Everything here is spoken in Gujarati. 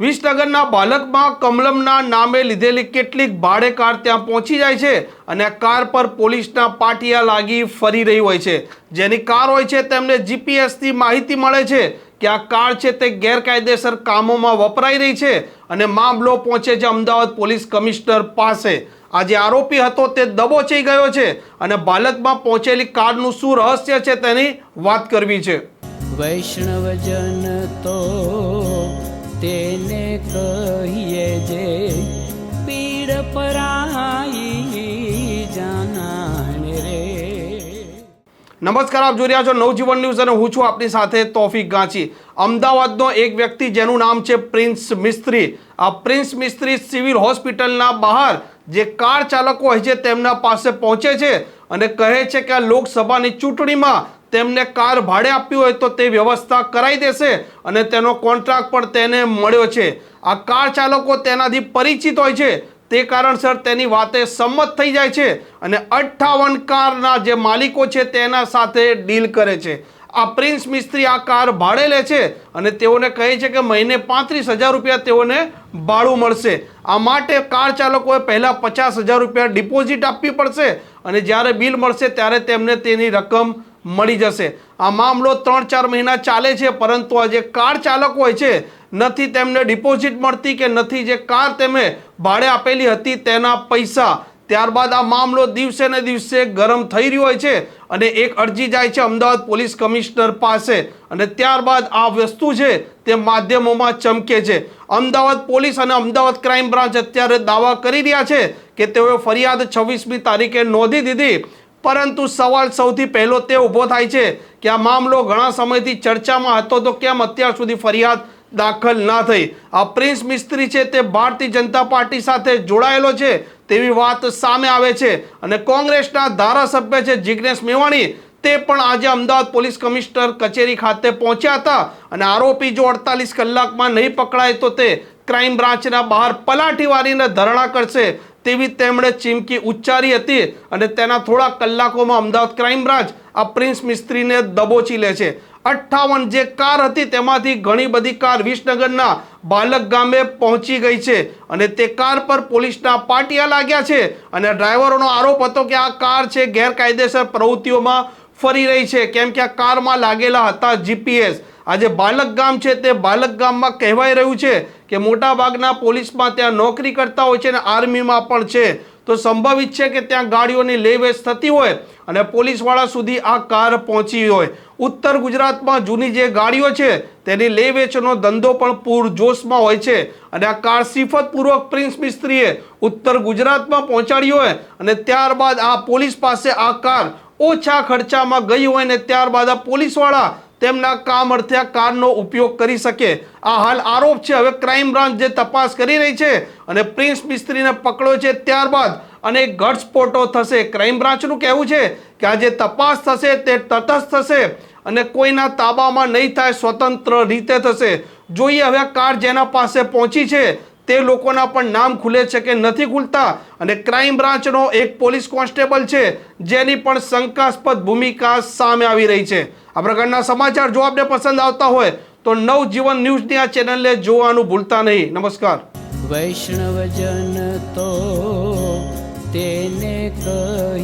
વિસનગરના બાલકમાં કમલમના નામે લીધેલી કેટલીક ભાડે કાર ત્યાં પહોંચી જાય છે અને કાર પર પોલીસના પાટિયા લાગી ફરી રહી હોય છે. જેની કાર હોય છે તેમને જીપીએસથી માહિતી મળે છે કે આ કાર છે તે ગેરકાયદેસર કામોમાં વપરાઈ રહી છે અને મામલો પહોંચે છે અમદાવાદ પોલીસ કમિશનર પાસે. આ જે આરોપી હતો તે દબોચાઈ ગયો છે અને બાલકમાં પહોંચેલી કારનું શું રહસ્ય છે તેની વાત કરવી છે. વૈષ્ણવજન તો તેને કહીએ જે પીડ પરાઈ જાનાને રે. નમસ્કાર, આપ જોઈ રહ્યા છો નવજીવન ન્યૂઝ અને હું છું આપની સાથે તોફિક ગાંચી. અમદાવાદનો એક વ્યક્તિ જેનું નામ છે પ્રિન્સ મિસ્ત્રી. આ પ્રિન્સ મિસ્ત્રી સિવિલ હોસ્પિટલના બહાર જે કાર ચાલકો હોય છે, તેમના પાસે પહોંચે છે અને કહે છે કે આ લોકસભાની ચૂંટણીમાં તેમને કાર ભાડે આપવી હોય તો તે વ્યવસ્થા કરાવી દેશે અને તેનો કોન્ટ્રાક્ટ પણ તેને મળ્યો છે. આ કાર ચાલકો તેનાથી પરિચિત હોય છે. તે કારણસર તેની વાતે સંમત થઈ જાય છે અને અઠ્ઠાવન કારના જે માલિકો છે તેના સાથે ડીલ કરે છે. આ પ્રિન્સ મિસ્ત્રી આ કાર ભાડે લે છે અને તેઓને કહે છે કે મહિને પાંત્રીસ હજાર રૂપિયા તેઓને ભાડું મળશે. આ માટે કાર ચાલકોએ પહેલાં પચાસ હજાર રૂપિયા ડિપોઝિટ આપવી પડશે અને જ્યારે બિલ મળશે ત્યારે તેમને તેની રકમ મળી જશે. આ મામલો ત્રણ ચાર મહિના ચાલે છે, પરંતુ આ જે કાર ચાલક હોય છે, નથી તેમને ડિપોઝિટ મળતી કે નથી, જે કાર તેમે ભાડે આપેલી હતી તેના પૈસા. ત્યારબાદ આ મામલો દિવસે ને દિવસે ગરમ થઈ રહ્યો હોય છે અને એક અરજી જાય છે અમદાવાદ પોલીસ કમિશનર પાસે. અને ત્યારબાદ આ વસ્તુ છે તે માધ્યમોમાં ચમકે છે. અમદાવાદ પોલીસ અને અમદાવાદ ક્રાઇમ બ્રાન્ચ અત્યારે દાવા કરી રહ્યા છે કે તેઓએ ફરિયાદ છવ્વીસમી તારીખે નોંધી દીધી પરંતુ સવાલ સૌથી પહેલો તે ઊભો થાય છે કે આ મામલો ઘણા સમયથી ચર્ચામાં હતો તો કેમ અત્યાર સુધી ફરિયાદ દાખલ ના થઈ? આ પ્રિન્સ મિસ્ત્રી છે તે ભારતીય જનતા પાર્ટી સાથે જોડાયેલો છે તેવી વાત સામે આવે છે અને કોંગ્રેસના ધારાસભ્ય છે જિગ્નેશ મેવાણી તે પણ આજે અમદાવાદ પોલીસ કમિશનર કચેરી ખાતે પહોંચ્યા હતા અને આરોપી જો અડતાલીસ કલાકમાં નહીં પકડાય તો તે ક્રાઇમ બ્રાન્ચના બહાર પલાઠી વાળીને ધરણા કરશે. તેવી તેમણે ચીમકી ઉચ્ચારી હતી અને તેના થોડા કલાકોમાં અમદાવાદ ક્રાઇમ બ્રાન્ચ આ પ્રિન્સ મિસ્ત્રીને દબોચી લે છે. અઠ્ઠાવન જે કાર હતી તેમાંથી ઘણી બધી કાર વિસનગરના બાલક ગામે પહોંચી ગઈ છે અને તે કાર પર પોલીસના પાટિયા લાગ્યા છે અને ડ્રાઈવરોનો આરોપ હતો કે આ કાર છે ગેરકાયદેસર પ્રવૃત્તિઓમાં ફરી રહી છે. કેમ કે આ કારમાં લાગેલા હતા જીપીએસ આજે બાલક ગામ છે તે બાલક ગામમાં કહેવાય રહ્યું છે કે મોટાભાગના પોલીસમાં ત્યાં નોકરી કરતા હોય છે અને આર્મીમાં પણ છે. તો સંભવિત છે કે ત્યાં ગાડીઓની લે વેચ થતી હોય અને પોલીસવાળા સુધી આ કાર પહોંચી હોય. ઉત્તર ગુજરાતમાં જૂની જે ગાડીઓ છે, તેની લે વેચનો ધંધો પણ પૂરજોશમાં હોય છે. અને આ કાર સિફતપૂર્વક પ્રિન્સ મિસ્ત્રીએ ઉત્તર ગુજરાતમાં પહોંચાડી હોય અને ત્યારબાદ આ પોલીસ પાસે આ કાર ઓછા ખર્ચામાં ગઈ હોય ને ત્યારબાદ આ પોલીસવાળા તેમના કામ અર્થે આ કારનો ઉપયોગ કરી શકે. આ હાલ આરોપ છે, હવે ક્રાઇમ બ્રાન્ચ જે તપાસ કરી રહી છે અને પ્રિન્સ મિસ્ત્રીને પકડ્યો છે ત્યારબાદ અને ઘટસ્ફોટો થશે. ક્રાઇમ બ્રાન્ચનું કહેવું છે કે આ જે તપાસ થશે તે તટસ્થ થશે અને કોઈના તાબામાં નહીં થાય, સ્વતંત્ર રીતે થશે. જોઈએ હવે કાર જેના પાસે પહોંચી છે તે લોકોના પણ નામ ખુલે છે કે નથી ખુલતા. અને ક્રાઇમ બ્રાન્ચનો એક પોલીસ કોન્સ્ટેબલ છે, જેની પણ શંકાસ્પદ ભૂમિકા સામે આવી રહી છે. આ પ્રકારના સમાચાર જો આપને પસંદ આવતા હોય, તો નવજીવન ન્યૂઝની આ ચેનલને જોવાનું ભૂલતા નહીં. નમસ્કાર. વૈષ્ણવજન તો તેને કહીએ જે